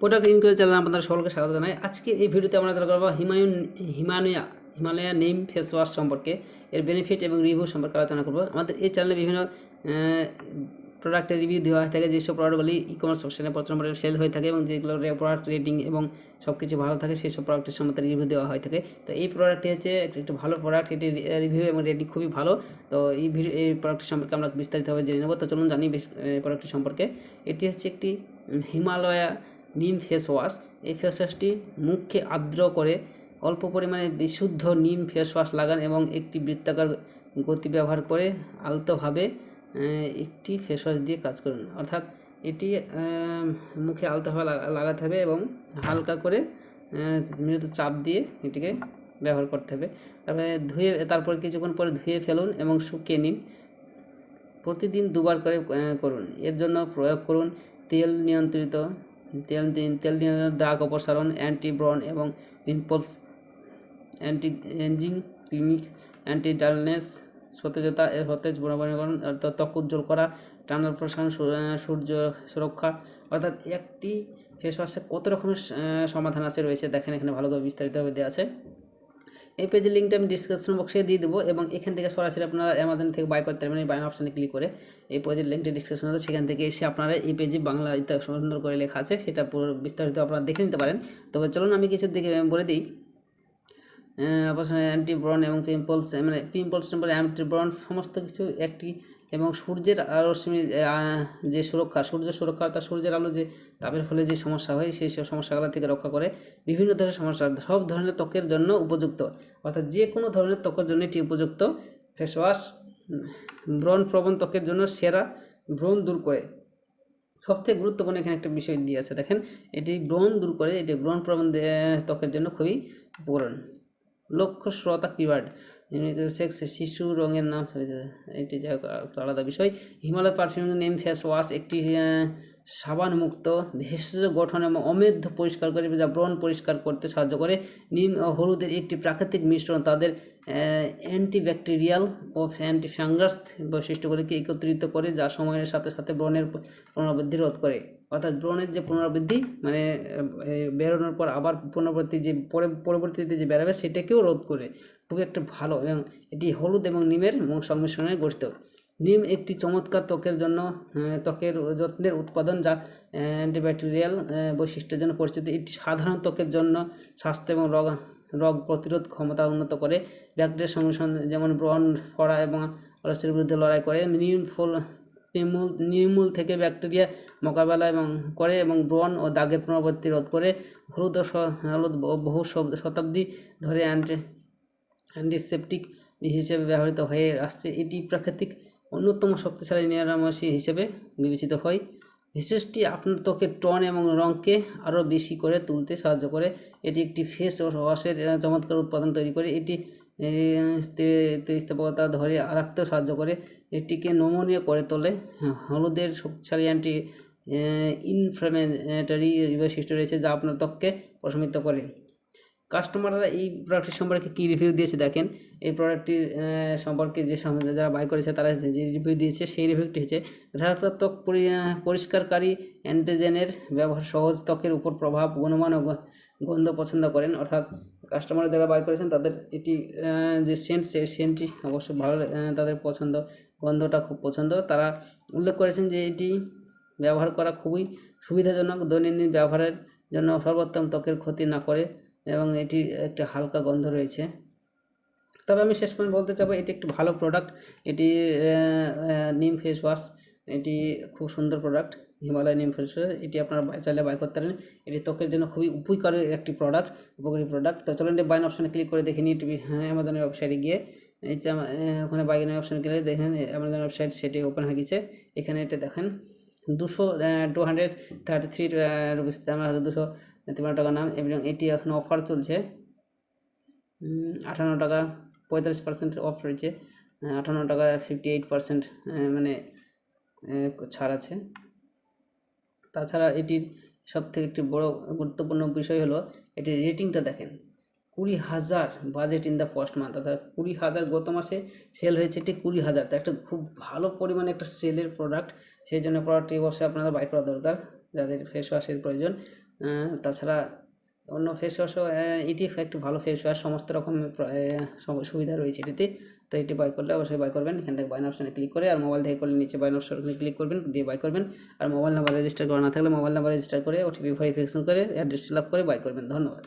Product inquiry channel আপনাদের সকলকে স্বাগত জানাই। আজকে এই ভিডিওতে আমরা আলোচনা করব হিমায়ুন হিমালয়া হিমালয়া নেম ফেস ওয়াশ সম্পর্কে, এর বেনিফিট এবং রিভিউ সম্পর্কে আলোচনা করব। আমাদের এই চ্যানেলে বিভিন্ন প্রোডাক্টের রিভিউ দেওয়া হয়ে থাকে, যেসব প্রোডাক্টগুলি ই কমার্স অপশনে প্রচুর সেল হয়ে থাকে এবং যেগুলো প্রোডাক্ট রেটিং এবং সব কিছু ভালো থাকে সেই সব প্রোডাক্টের সম্বন্ধে রিভিউ দেওয়া হয়ে থাকে। তো এই প্রোডাক্টটি হচ্ছে একটি ভালো প্রোডাক্ট এটি রিভিউ এবং রেটিং খুবই ভালো। তো এই ভিডিও, এই প্রোডাক্টটি সম্পর্কে আমরা বিস্তারিতভাবে জেনে নেব। তো চলুন জানি প্রোডাক্টটি সম্পর্কে। এটি হচ্ছে একটি হিমালয়া নিম ফেস ওয়াশ। এই ফেস ওয়াশটি মুখকে আর্দ্র করে অল্প পরিমাণে বিশুদ্ধ নিম ফেস ওয়াশ লাগান এবং একটি বৃত্তাকার গতি ব্যবহার করে আলতোভাবে একটি ফেস ওয়াশ দিয়ে কাজ করুন। অর্থাৎ এটি মুখে আলতোভাবে লাগাতে হবে এবং হালকা করে মৃদু চাপ দিয়ে এটিকে ব্যবহার করতে হবে। তারপরে ধুয়ে, তারপর কিছুক্ষণ পরে ধুয়ে ফেলুন এবং শুকিয়ে নিন। প্রতিদিন দুবার করে করুন। এর জন্য প্রয়োগ করুন তেল নিয়ন্ত্রিত তেল তেল দিয়ে দাগ অপসারণ অ্যান্টি ব্রন এবং পিম্পলস অ্যান্টি এঞ্জিং ক্লিনিক অ্যান্টি ডালনেস সতেজতা সতেজ বনবনীকরণ অর্থাৎ ত্বক উজ্জ্বল করা টানার প্রসারণ সূর্য সুরক্ষা, অর্থাৎ একটি ফেস ওয়াশে কত রকমের সমাধান আছে রয়েছে, দেখেন এখানে ভালোভাবে বিস্তারিতভাবে দেওয়া আছে। এই পেজের লিঙ্কটা আমি ডিসক্রিপশন বক্সে দিয়ে দেবো এবং এখান থেকে সরাসরি আপনারা অ্যামাজন থেকে বাই করতে পারবেন। এই বাই অপশানে ক্লিক করে এই পেজের লিঙ্কটা ডিসক্রিপশন আছে। সেখান থেকে এসে আপনারা এই পেজে বাংলা সুন্দর করে লেখা আছে। সেটা পুরো বিস্তারিত আপনারা দেখে নিতে পারেন। তবে চলুন আমি কিছু দেখে বলে দিই। অবশ্যই অ্যান্টি ব্রন এবং পিম্পলস মানে পিম্পলস অ্যান্টি ব্রন সমস্ত কিছু একটি, এবং সূর্যের রশ্মি যে সুরক্ষা, সূর্য সুরক্ষা অর্থাৎ সূর্যের আলো যে তাপের ফলে যে সমস্যা হয়, সেই সব সমস্যাগুলো থেকে রক্ষা করে বিভিন্ন ধরনের সমস্যা, সব ধরনের ত্বকের জন্য উপযুক্ত। অর্থাৎ যে কোনো ধরনের ত্বকের জন্য এটি উপযুক্ত। ফেস ওয়াশ ব্রণ প্রবণ ত্বকের জন্য সেরা ব্রণ দূর করে। সবথেকে গুরুত্বপূর্ণ এখানে একটা বিষয় দিয়ে আছে, দেখেন, এটি ব্রণ দূর করে, এটি ব্রণ প্রবণ ত্বকের জন্য খুবই উপকরণ লক্ষ্য শ্রোতা কিওয়ার্ড সেক্স শিশু রঙের নাম এটি যাই আলাদা বিষয়। Himalaya perfume neem face wash, একটি আহ, সাবান মুক্ত ভেষজ গঠন এবং অমেধ্য পরিষ্কার করে যা ব্রণ পরিষ্কার করতে সাহায্য করে। নিম ও হলুদের একটি প্রাকৃতিক মিশ্রণ তাদের অ্যান্টিব্যাকটেরিয়াল ও অ্যান্টি ফাঙ্গাস বৈশিষ্ট্যগুলিকে একত্রিত করে যা সময়ের সাথে সাথে ব্রণের পুনরাবৃদ্ধি রোধ করে। অর্থাৎ ব্রণের যে পুনরাবৃদ্ধি মানে বেরোনোর পর আবার পুনরাবৃত্তি যে পরে পরবর্তীতে যে বেরোবে সেটাকেও রোধ করে। খুবই একটা ভালো এবং এটি হলুদ এবং নিমের সংমিশ্রণে গঠিত। নিম একটি চমৎকার ত্বকের জন্য ত্বকের যত্নের উৎপাদন যা অ্যান্টিব্যাকটেরিয়াল বৈশিষ্ট্যের জন্য পরিচিত। এটি সাধারণ ত্বকের জন্য স্বাস্থ্য এবং রোগ রোগ প্রতিরোধ ক্ষমতা উন্নত করে। ব্যাকটেরিয়া সংমিশ্রণ যেমন ব্রণ, ফড়া এবং অলসের বিরুদ্ধে লড়াই করে। নিম ফুল নির্মূল নির্মূল থেকে ব্যাকটেরিয়া মোকাবেলা এবং করে এবং ব্রণ ও দাগের পুনরাবৃত্তি রোধ করে। হলুদ ও হলুদ বহু শতাব্দী ধরে অ্যান্টি, অ্যান্টিসেপটিক হিসেবে ব্যবহৃত হয়ে আসছে। এটি প্রাকৃতিক অন্যতম শক্তিশালী নিরাময়ী হিসেবে বিবেচিত হয় বিশেষটি আপনার ত্বকের টন এবং রঙকে আরও বেশি করে তুলতে সাহায্য করে। এটি একটি ফেস ওয়াশের চমৎকার উৎপাদন তৈরি করে। এটি আহ, স্থি- স্থিতিস্থাপকতা ধরে রাখতেও সাহায্য করে। এটিকে নমনীয় করে তোলে। হলুদের শক্তিশালী অ্যান্টি ইনফ্লামেটরি বৈশিষ্ট্য রয়েছে যা আপনার ত্বককে প্রশমিত করে। কাস্টমাররা এই প্রোডাক্টটির সম্পর্কে কী রিভিউ দিয়েছে দেখেন। এই প্রোডাক্টটির সম্পর্কে যে যারা বাই করেছে তারা যে রিভিউ দিয়েছে সেই রিভিউটি হচ্ছে গ্রাহকরা ত্বক পরি- পরিষ্কারকারী অ্যান্টিজেনের ব্যবহার সহজ ত্বকের উপর প্রভাব গুণমান ও গন্ধ পছন্দ করেন। অর্থাৎ কাস্টমার যারা বাই করেছেন তাদের এটি যে সেন্ট সেই সেন্টটি অবশ্যই ভালো তাদের পছন্দ। গন্ধটা খুব পছন্দ। তারা উল্লেখ করেছেন যে এটি ব্যবহার করা খুবই সুবিধাজনক। দৈনন্দিন ব্যবহারের জন্য সর্বোত্তম ত্বকের ক্ষতি না করে এবং এটির একটা হালকা গন্ধ রয়েছে। তবে আমি শেষ পর্যন্ত বলতে চাবো, এটি একটি ভালো প্রোডাক্ট এটি নিম ফেস ওয়াশ এটি খুব সুন্দর প্রোডাক্ট হিমালয় নিম ফেস ওয়াশ এটি আপনারা চাইলে বাই করতে পারেন। এটি ত্বকের জন্য খুবই উপকারী একটি প্রোডাক্ট উপকারী প্রোডাক্ট তো চলুন বাইন অপশানে ক্লিক করে দেখে নিই। টিভি অ্যামাজনের ওয়েবসাইটে গিয়ে। এই যে ওখানে বাইনের অপশানে গেলে দেখেন অ্যামাজন ওয়েবসাইট সেটি ওপেন হয়ে গেছে। এখানে এটা দেখেন, দুশো two hundred thirty three rupees হাতে দুশো তিপ্পান্ন টাকা নাম, এবং এটি এখন অফার চলছে। আঠান্ন টাকা পঁয়তাল্লিশ পার্সেন্ট অফ রয়েছে। আঠান্ন টাকা ফিফটি এইট পার্সেন্ট মানে ছাড় আছে। তাছাড়া এটির সব থেকে একটি বড় গুরুত্বপূর্ণ বিষয় হলো, এটির রেটিংটা দেখেন। কুড়ি হাজার budget in the first month অর্থাৎ কুড়ি হাজার গত মাসে সেল হয়েছে এটি কুড়ি হাজার। তো একটা খুব ভালো পরিমাণে একটা সেলের প্রোডাক্ট সেই জন্য প্রোডাক্টটি অবশ্যই আপনাদের বাই করা দরকার। যাদের ফেস ওয়াশের প্রয়োজন তাছাড়া অন্য ফেস ওয়াশও এটি একটু ভালো ফেস ওয়াশ সমস্ত রকম সুবিধা রয়েছে এটিতে। তো এটি বাই করলে অবশ্যই বাই করবেন। এখান থেকে বাইন অপশানে ক্লিক করে আর মোবাইল থেকে করলে নিচে বাইন অপশানে ক্লিক করবেন, দিয়ে বাই করবেন। আর মোবাইল নাম্বার রেজিস্টার করা না থাকলে মোবাইল নাম্বার রেজিস্টার করে ওটিপি ভেরিফিকেশন করে অ্যাড্রেস ফিল করে বাই করবেন। ধন্যবাদ।